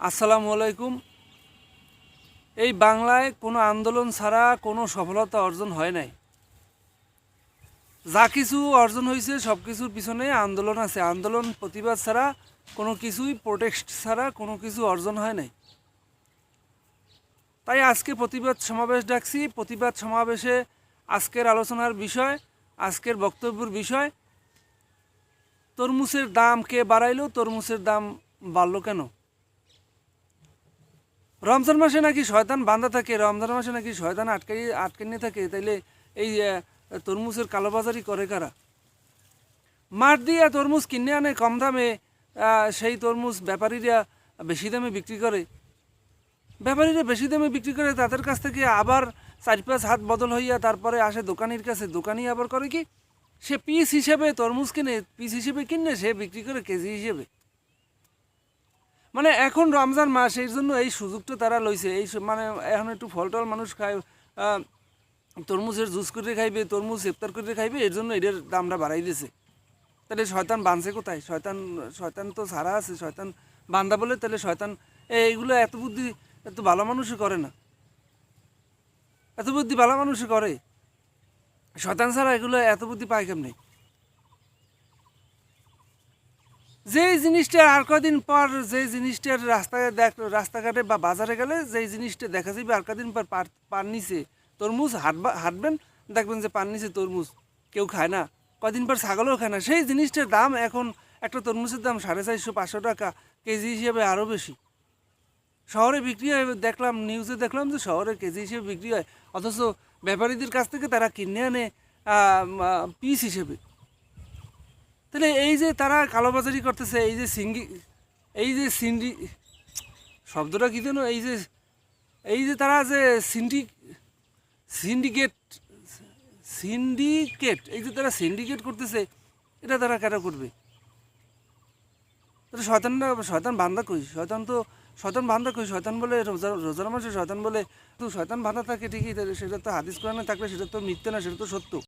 আসসালামু আলাইকুম। এই বাংলায় কোনো আন্দোলন ছাড়া কোনো সফলতা অর্জন হয় নাই। যা কিছু অর্জন হয়েছে সব কিছুর পিছনে আন্দোলন আছে। আন্দোলন, প্রতিবাদ ছাড়া কোনো কিছুই প্রোটেক্ট ছাড়া কোনো কিছু অর্জন হয় নাই। তাই আজকে প্রতিবাদ সমাবেশ ডাকছি। প্রতিবাদ সমাবেশে আজকের আলোচনার বিষয়, আজকের বক্তব্যের বিষয়, তরমুজের দাম কে বাড়াইলো, তরমুজের দাম বাড়লো কেন? রমজান মাসে নাকি শয়তান বাঁধা থাকে, রমজান মাসে নাকি শয়তান আটকে আটকে নিয়ে থাকে, তাইলে এই তরমুজের কালোবাজারি করে কারা? মাঠ দিয়ে তরমুজ কিনে আনে কম দামে সেই তরমুজ ব্যাপারীরা বেশি দামে বিক্রি করে। ব্যাপারীরা বেশি দামে বিক্রি করে, তাদের কাছ থেকে আবার চার পাঁচ হাত বদল হইয়া তারপরে আসে দোকানির কাছে। দোকানি আবার করে কি? সে পিস হিসেবে তরমুজ কিনে, পিস হিসেবে কিনে সে বিক্রি করে কেজি হিসেবে। মানে এখন রমজান মাস, এই জন্য এই সুযোগটা তারা লইছে। এই মানে এখন একটু ফল টল মানুষ খায় তরমুজের জুস করে খাইবে, তরমুজ ইফতার করে খাইবে, এর জন্য এটার দামটা বাড়াই দিয়েছে তাহলে শয়তান বাঁধছে কোথায়? শয়তান শয়তান তো সারা আছে, শয়তান বান্দা বলে তাহলে শয়তান এইগুলো এত বুদ্ধি, এত ভালো মানুষই করে না। এত বুদ্ধি ভালো মানুষই করে। শয়তান ছাড়া এগুলো এত বুদ্ধি পায় কেমনি? যেই জিনিসটা আর কদিন পর, যেই জিনিসটার রাস্তায় দেখ, রাস্তাঘাটে বা বাজারে গেলে যেই জিনিসটা দেখা যাবে আর কদিন পর পার নিচে তরমুজ হাঁটবা, হাঁটবেন, দেখবেন যে পার নিচে তরমুজ, কেউ খায় না। কদিন পর ছাগলও খায় না। সেই জিনিসটার দাম এখন একটা তরমুজের দাম সাড়ে চারশো, পাঁচশো টাকা, কেজি হিসেবে আরও বেশি। শহরে বিক্রি হয়, দেখলাম নিউজে দেখলাম যে শহরে কেজি হিসেবে বিক্রি হয়। অথচ ব্যাপারীদের কাছ থেকে তারা কিনে আনে পিস হিসেবে। তাহলে এই যে তারা কালোবাজারি করতেছে, এই যে সিঙ্গি, এই যে সিন্ডি, শব্দটা কী যেন? এই যে এই যে তারা যে সিন্ডি, সিন্ডিকেট সিন্ডিকেট, এই যে তারা সিন্ডিকেট করতেছে, এটা তারা কেন করবে? শয়তানরা শয়তান বান্ধা কই? শয়তান তো, শয়তান বান্ধা কই? শয়তান বলে রোজা, রোজার মাসে শয়তান বলে, তো শয়তান বান্ধা থাকে ঠিকই সেটা তো হাদিস কোরআনে থাকলে সেটা তো মিথ্যে না, সেটা তো সত্য।